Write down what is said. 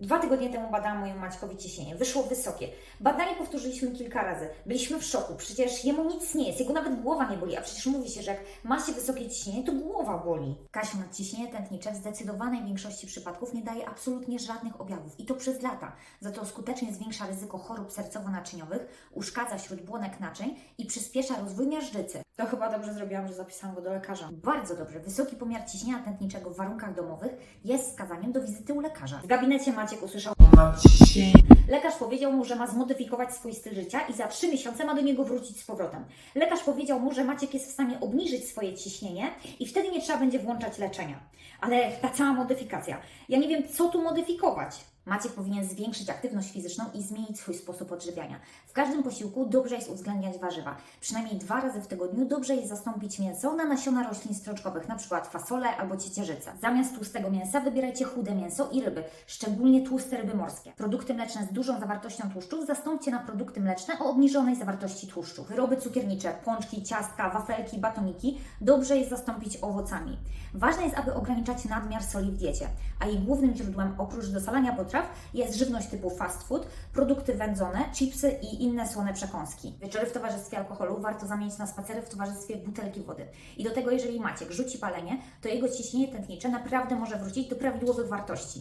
Dwa tygodnie temu badałam mojemu Maćkowi ciśnienie. Wyszło wysokie. Badanie powtórzyliśmy kilka razy. Byliśmy w szoku. Przecież jemu nic nie jest. Jego nawet głowa nie boli. A przecież mówi się, że jak ma się wysokie ciśnienie, to głowa boli. Kasiu, nadciśnienie tętnicze w zdecydowanej większości przypadków nie daje absolutnie żadnych objawów. I to przez lata. Za to skutecznie zwiększa ryzyko chorób sercowo-naczyniowych, uszkadza śródbłonek naczyń i przyspiesza rozwój miażdżycy. To chyba dobrze zrobiłam, że zapisałam go do lekarza. Bardzo dobrze. Wysoki pomiar ciśnienia tętniczego w warunkach domowych jest wskazaniem do wizyty u lekarza. W gabinecie Maciek usłyszał. Lekarz powiedział mu, że ma zmodyfikować swój styl życia i za trzy miesiące ma do niego wrócić z powrotem. Lekarz powiedział mu, że Maciek jest w stanie obniżyć swoje ciśnienie i wtedy nie trzeba będzie włączać leczenia. Ale ta cała modyfikacja, ja nie wiem, co tu modyfikować. Maciek powinien zwiększyć aktywność fizyczną i zmienić swój sposób odżywiania. W każdym posiłku dobrze jest uwzględniać warzywa. Przynajmniej dwa razy w tygodniu dobrze jest zastąpić mięso na nasiona roślin stroczkowych, np. fasolę albo ciecierzycę. Zamiast tłustego mięsa wybierajcie chude mięso i ryby, szczególnie tłuste ryby morskie. Produkty mleczne z dużą zawartością tłuszczów zastąpcie na produkty mleczne o obniżonej zawartości tłuszczu. Wyroby cukiernicze, pączki, ciastka, wafelki, batoniki dobrze jest zastąpić owocami. Ważne jest, aby ograniczać nadmiar soli w diecie, a jej głównym źródłem oprócz dosalania potraw jest żywność typu fast food, produkty wędzone, chipsy i inne słone przekąski. Wieczory w towarzystwie alkoholu warto zamienić na spacery w towarzystwie butelki wody. I do tego, jeżeli Maciek rzuci palenie, to jego ciśnienie tętnicze naprawdę może wrócić do prawidłowych wartości.